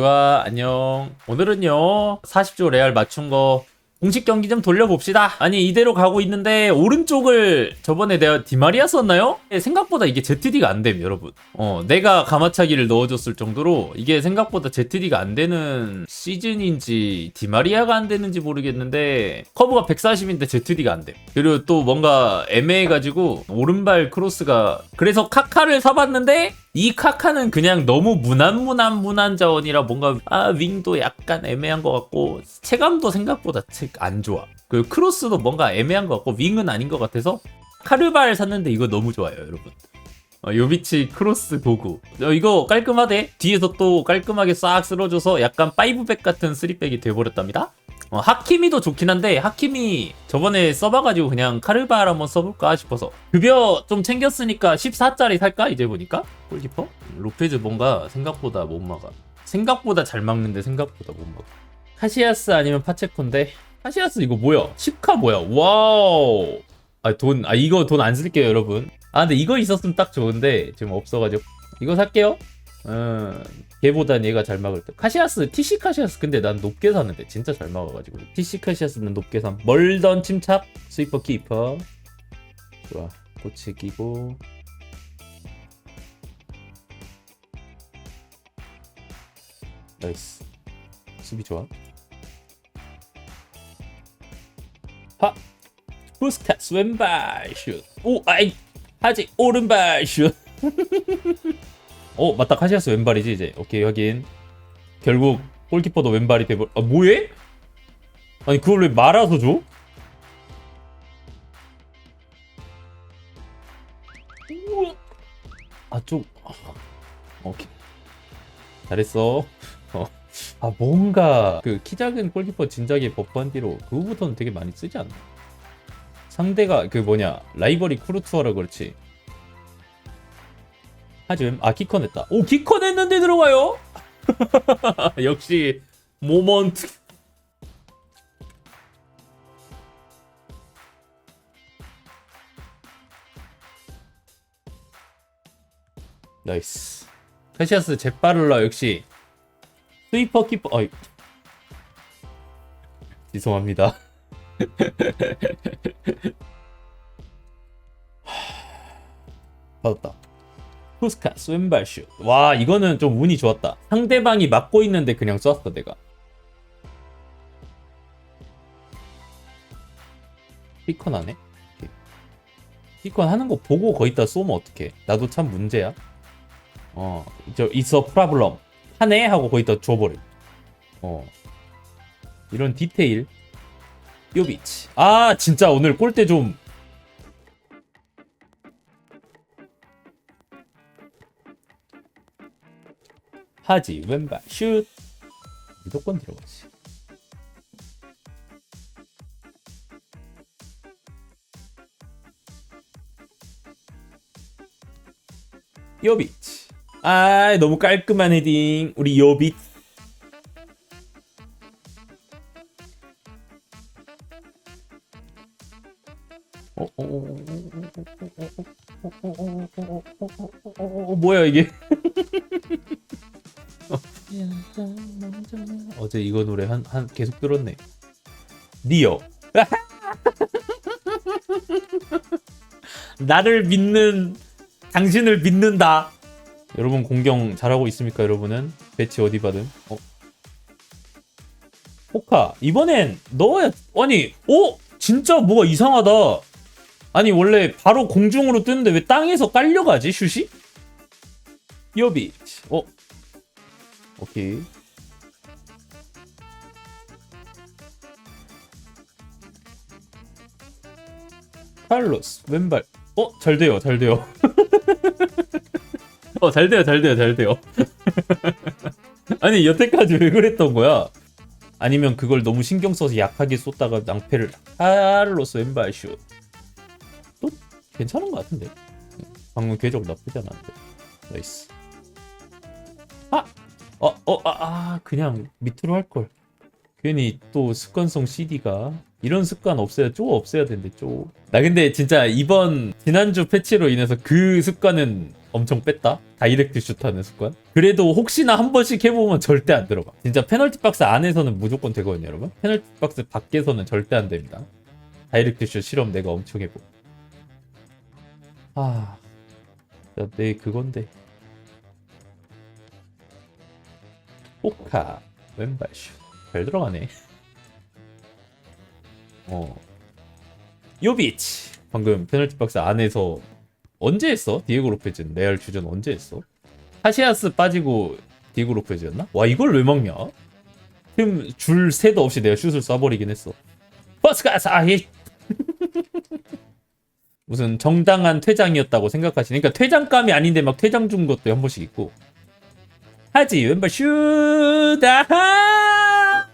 유아 안녕. 오늘은요 40조 레알 맞춘 거 공식 경기 좀 돌려봅시다. 아니 이대로 가고 있는데 오른쪽을 저번에 내가 디마리아 썼나요? 예, 생각보다 이게 ZD가 안 됨, 여러분. 어, 내가 가마차기를 넣어줬을 정도로 이게 생각보다 ZD가 안 되는 시즌인지 디마리아가 안 되는지 모르겠는데 커브가 140인데 ZD가 안 돼. 그리고 또 뭔가 애매해가지고 오른발 크로스가 그래서 카카를 사봤는데 이 카카는 그냥 너무 무난 무난 무난 자원이라 뭔가 아 윙도 약간 애매한 것 같고 체감도 생각보다 체- 안 좋아. 그 크로스도 뭔가 애매한 것 같고 윙은 아닌 것 같아서 카르발 샀는데 이거 너무 좋아요, 여러분. 어, 요비치 크로스 도구. 어, 이거 깔끔하대. 뒤에서 또 깔끔하게 싹 쓸어줘서 약간 5백 같은 3백이 돼버렸답니다. 어, 하키미도 좋긴 한데 하키미 저번에 써봐가지고 그냥 카르발 한번 써볼까 싶어서. 급여 좀 챙겼으니까 14짜리 살까? 이제 보니까? 골키퍼? 로페즈 뭔가 생각보다 못 막아. 생각보다 잘 막는데 생각보다 못 막아. 카시아스 아니면 파체코인데? 카시아스 이거 뭐야? 10카 뭐야? 와우! 아돈아 이거 돈 안 쓸게요 여러분. 아 근데 이거 있었으면 딱 좋은데 지금 없어가지고. 이거 살게요. 음, 걔보단 얘가 잘 막을 때. 카시아스, TC 카시아스 근데 난 높게 사는데 진짜 잘 막아가지고. TC 카시아스는 높게 삼. 멀던 침착, 스위퍼 키퍼. 좋아, 고치 끼고. 나이스. 수비 좋아. 하! 부스카스 왼발 슛. 오, 아이! 하지, 오른발 슛. 어 맞다. 카시아스 왼발이지 이제. 오케이 확인. 결국 골키퍼도 왼발이 돼버 아 뭐해? 아니 그걸 왜 말아서 줘? 아좀 오케이. 잘했어. 어. 아 뭔가 그 키 작은 골키퍼 진작에 버프한 뒤로 그 후부터는 되게 많이 쓰지 않나? 상대가 그 뭐냐 라이벌이 쿠르투아라 그렇지 하지만 아 키컨 했다. 오 키컨 했는데 들어가요? 역시 모먼트. 나이스. 카시아스 제빠를라 역시 스위퍼 키퍼. 어이. 죄송합니다. 받았다. 푸스카스 왼발 슛. 와 이거는 좀 운이 좋았다. 상대방이 막고 있는데 그냥 쐈어 내가. 피컨 하네? 피컨 하는 거 보고 거기다 쏘면 어떡해. 나도 참 문제야. 어, 저 있어 프라블럼. 하네 하고 거기다 줘버려. 어. 이런 디테일. 요비치. 아 진짜 오늘 골대 좀 하지 왼발 슛 무조건 들어가지 요비치 아 너무 깔끔한 헤딩 우리 요비치 어, 어, 어, 어, 어, 어, 어, 어, 어, 어, 어, 어, 어, 어, 어, 뭐야 이게 어제 이거 노래 한, 한 계속 들었네. 니어. 나를 믿는 당신을 믿는다. 여러분 공경 잘하고 있습니까? 여러분은 배치 어디 받음? 어? 포카 이번엔 넣어야 아니 어 진짜 뭐가 이상하다. 아니 원래 바로 공중으로 뜨는데 왜 땅에서 깔려가지 슛이? 여비 어 오케이. 칼로스 왼발. 어, 잘 돼요. 잘 돼요. 어, 잘 돼요. 잘 돼요. 잘 돼요. 아니, 여태까지 왜 그랬던 거야? 아니면 그걸 너무 신경 써서 약하게 쏟다가 낭패를 칼로스 왼발 슛. 또 괜찮은 것 같은데. 방금 궤적 나쁘지 않았는데. 나이스. 아! 어, 어, 아, 아, 그냥 밑으로 할 걸. 괜히 또 습관성 CD가 이런 습관 없애야 쪼 없애야 된대 쪼. 나 근데 진짜 이번 지난주 패치로 인해서 그 습관은 엄청 뺐다. 다이렉트 슛하는 습관. 그래도 혹시나 한 번씩 해보면 절대 안 들어가. 진짜 페널티 박스 안에서는 무조건 되거든요, 여러분. 페널티 박스 밖에서는 절대 안 됩니다. 다이렉트 슛 실험 내가 엄청 해보. 아, 야, 내 그건데. 포카 왼발 슛. 잘 들어가네. 어. 요비치. 방금 페널티 박스 안에서 언제 했어? 디에고 로페즈는 레알 주전 언제 했어? 카시아스 빠지고 디에고 로페즈였나? 와 이걸 왜 막냐? 틈줄 새도 없이 내가 슛을 쏴버리긴 했어. 버스가스 아이 무슨 정당한 퇴장이었다고 생각하시니까 그러니까 퇴장감이 아닌데 막 퇴장 준 것도 한 번씩 있고 하지. 왼발 슛! 아하!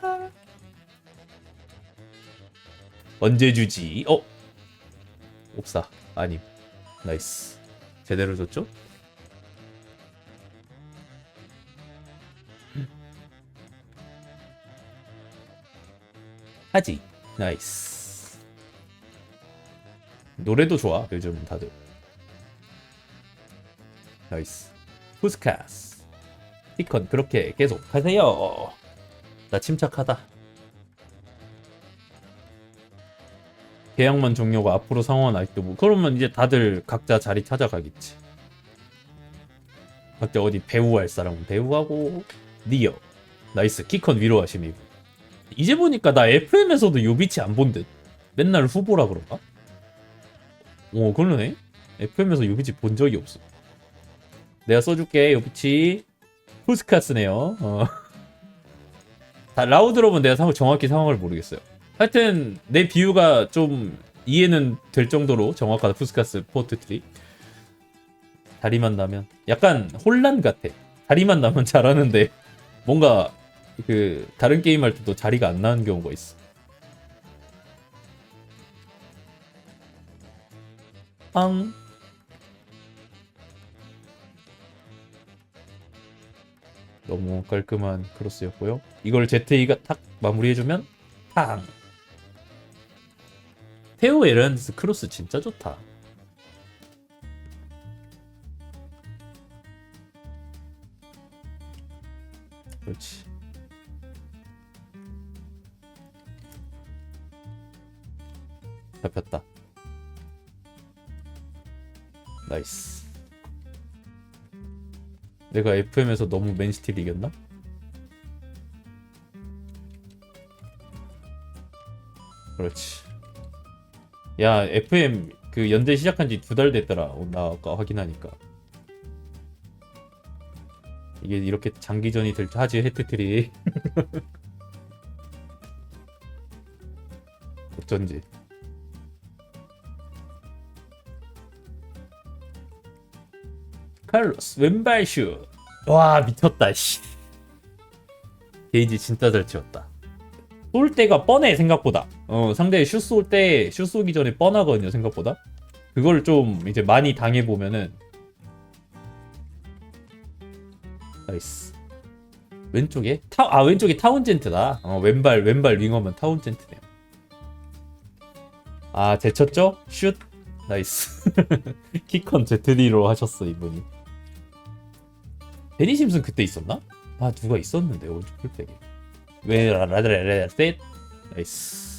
언제 주지? 어? 옵사. 아님. 나이스. 제대로 줬죠? 하지. 나이스. 노래도 좋아. 요즘 다들. 나이스. 푸스카스 티컨 그렇게 계속 하세요. 나 침착하다. 계약만 종료가 앞으로 상황은 아직도 뭐 그러면 이제 다들 각자 자리 찾아가겠지. 각자 어디 배우 할 사람은 배우하고 니어. 나이스. 키컨 위로 하심 이분. 이제 보니까 나 FM에서도 요비치 안 본 듯. 맨날 후보라 그런가? 오 그러네. FM에서 요비치 본 적이 없어. 내가 써줄게 요비치 푸스카스네요. 어. 다 라우드로는 내가 상- 정확히 상황을 모르겠어요. 하여튼 내 비유가 좀 이해는 될 정도로 정확하다 푸스카스 포트 트리 다리만 나면. 약간 혼란 같아. 다리만 나면 잘하는데 뭔가 그 다른 게임 할 때도 자리가 안 나는 경우가 있어. 빵 너무 깔끔한 크로스였고요 이걸 ZA가 탁 마무리해주면 탕 테오 에란스 크로스 진짜 좋다. 그렇지. 잡혔다. 나이스. 내가 FM에서 너무 맨시티를 이겼나? 그렇지. 야 FM 그 연재 시작한 지 두 달 됐더라 어, 나 아까 확인하니까 이게 이렇게 장기전이 될 하지 해트트리 어쩐지 칼로스 왼발 슛 와 미쳤다 씨. 게이지 진짜 잘 치웠다. 쏠 때가 뻔해 생각보다. 어 상대 슛 쏠 때 슛 쏘기 전에 뻔하거든요 생각보다. 그걸 좀 이제 많이 당해 보면은. 나이스. 왼쪽에 타, 아 왼쪽이 타운젠트다. 어 왼발 왼발 윙어면 타운젠트네요. 아 제쳤죠? 슛? 나이스. 키컨 제트리로 하셨어 이분이 데니 심슨 그때 있었나? 아 누가 있었는데 오른쪽 풀백에. 왜 라라라라라 셋? 나이스